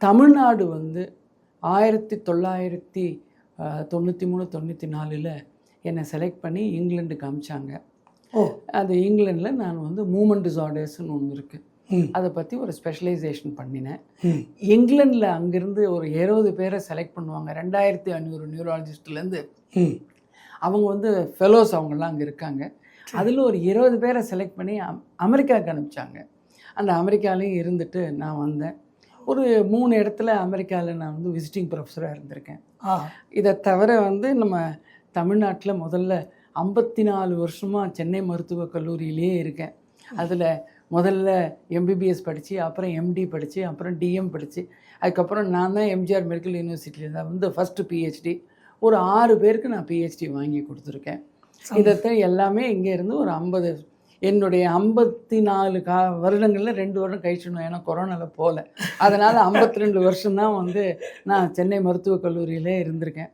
தமிழ்நாடு வந்து ஆயிரத்தி தொள்ளாயிரத்தி தொண்ணூற்றி மூணு தொண்ணூற்றி நாலில் என்னை செலக்ட் பண்ணி இங்கிலாந்துக்கு அமிச்சாங்க. ஓ. அது இங்கிலாண்டில் நான் வந்து மூமெண்ட் டிசார்டர்ஸ்னு ஒன்று இருக்குது அதை பற்றி ஒரு ஸ்பெஷலைசேஷன் பண்ணினேன். இங்கிலாண்டில் அங்கேருந்து ஒரு இருபது பேரை செலக்ட் பண்ணுவாங்க. ரெண்டாயிரத்தி ஐநூறு நியூராலஜிஸ்ட்லேருந்து அவங்க வந்து ஃபெலோஸ் அவங்கெல்லாம் அங்கே இருக்காங்க. அதில் ஒரு இருபது பேரை செலக்ட் பண்ணி அம்- அமெரிக்காவுக்கு அனுப்பிச்சாங்க. அந்த அமெரிக்காலையும் இருந்துட்டு நான் வந்தேன். ஒரு மூணு இடத்துல அமெரிக்காவில் நான் வந்து விசிட்டிங் ப்ரொஃபஸராக இருந்திருக்கேன். இதை தவிர வந்து நம்ம தமிழ்நாட்டில் முதல்ல ஐம்பத்தி நாலு வருஷமாக சென்னை மருத்துவக் கல்லூரியிலேயே இருக்கேன். அதில் முதல்ல எம்பிபிஎஸ் படித்து அப்புறம் எம்டி படித்து அப்புறம் டிஎம் படித்து அதுக்கப்புறம் நான் தான் எம்ஜிஆர் மெடிக்கல் யூனிவர்சிட்டியில் தான் வந்து ஃபஸ்ட்டு பிஹெச்டி ஒரு ஆறு பேருக்கு நான் பிஹெச்டி வாங்கி கொடுத்துருக்கேன். இதைத்தான் எல்லாமே இங்கே இருந்து ஒரு ஐம்பது என்னுடைய ஐம்பத்தி நாலு கா வருடங்களில் ரெண்டு வருடம் கழிச்சிடணும் ஏன்னா கொரோனாவில் போகல அதனால் ஐம்பத்தி ரெண்டு வருஷம்தான் வந்து நான் சென்னை மருத்துவக் கல்லூரியிலே இருந்திருக்கேன்.